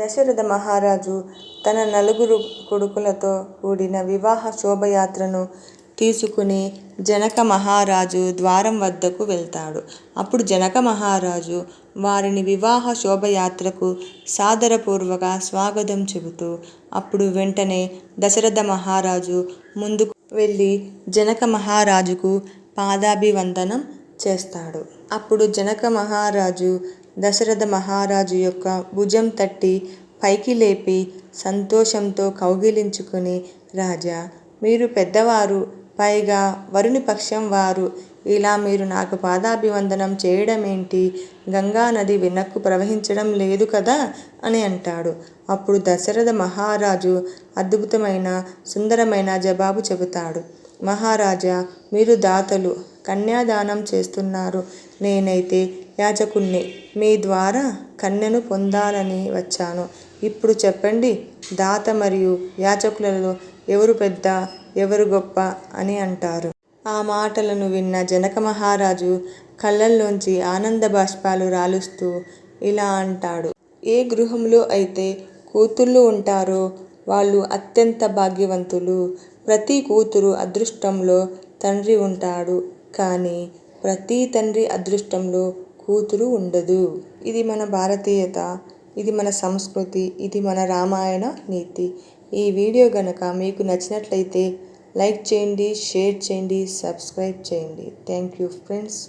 దశరథ మహారాజు తన నలుగురు కొడుకులతో కూడిన వివాహ శోభయాత్రను తీసుకుని జనక మహారాజు ద్వారం వద్దకు వెళ్తాడు. అప్పుడు జనక మహారాజు వారిని వివాహ శోభయాత్రకు సాదరపూర్వక స్వాగతం చెబుతూ అప్పుడు వెంటనే దశరథ మహారాజు ముందుకు వెళ్ళి జనక మహారాజుకు పాదాభివందనం చేస్తాడు. అప్పుడు జనక మహారాజు దశరథ మహారాజు యొక్క భుజం తట్టి పైకి లేపి సంతోషంతో కౌగిలించుకుని రాజా! మీరు పెద్దవారు. పైగా వరుణి పక్షం వారు. ఇలా మీరు నాకు పాదాభివందనం చేయడమేంటి? గంగానది వెనక్కు ప్రవహించడం లేదు కదా అని అంటాడు. అప్పుడు దశరథ మహారాజు అద్భుతమైన, సుందరమైన జవాబు చెబుతాడు. మహారాజా! మీరు దాతలు. కన్యాదానం చేస్తున్నారు. నేనైతే యాజకుణ్ణి మీ ద్వారా కన్యను పొందాలని వచ్చాను. ఇప్పుడు చెప్పండి దాత మరియు యాచకులలో ఎవరు పెద్ద, ఎవరు గొప్ప అని అంటారు? ఆ మాటలను విన్న జనక మహారాజు కళ్ళల్లోంచి ఆనంద బాష్పాలు రాలుస్తూ ఇలా అంటాడు. ఏ గృహంలో అయితే కూతుళ్ళు ఉంటారో వాళ్ళు అత్యంత భాగ్యవంతులు. ప్రతి కూతురు అదృష్టంలో తండ్రి ఉంటాడు. కానీ ప్రతి తండ్రి అదృష్టంలో కూతురు ఉండదు. ఇది మన భారతీయత. ఇది మన సంస్కృతి. ఇది మన రామాయణ నీతి. ఈ వీడియో గనక మీకు నచ్చినట్లయితే లైక్ చేయండి, షేర్ చేయండి, సబ్స్క్రైబ్ చేయండి. Thank you friends.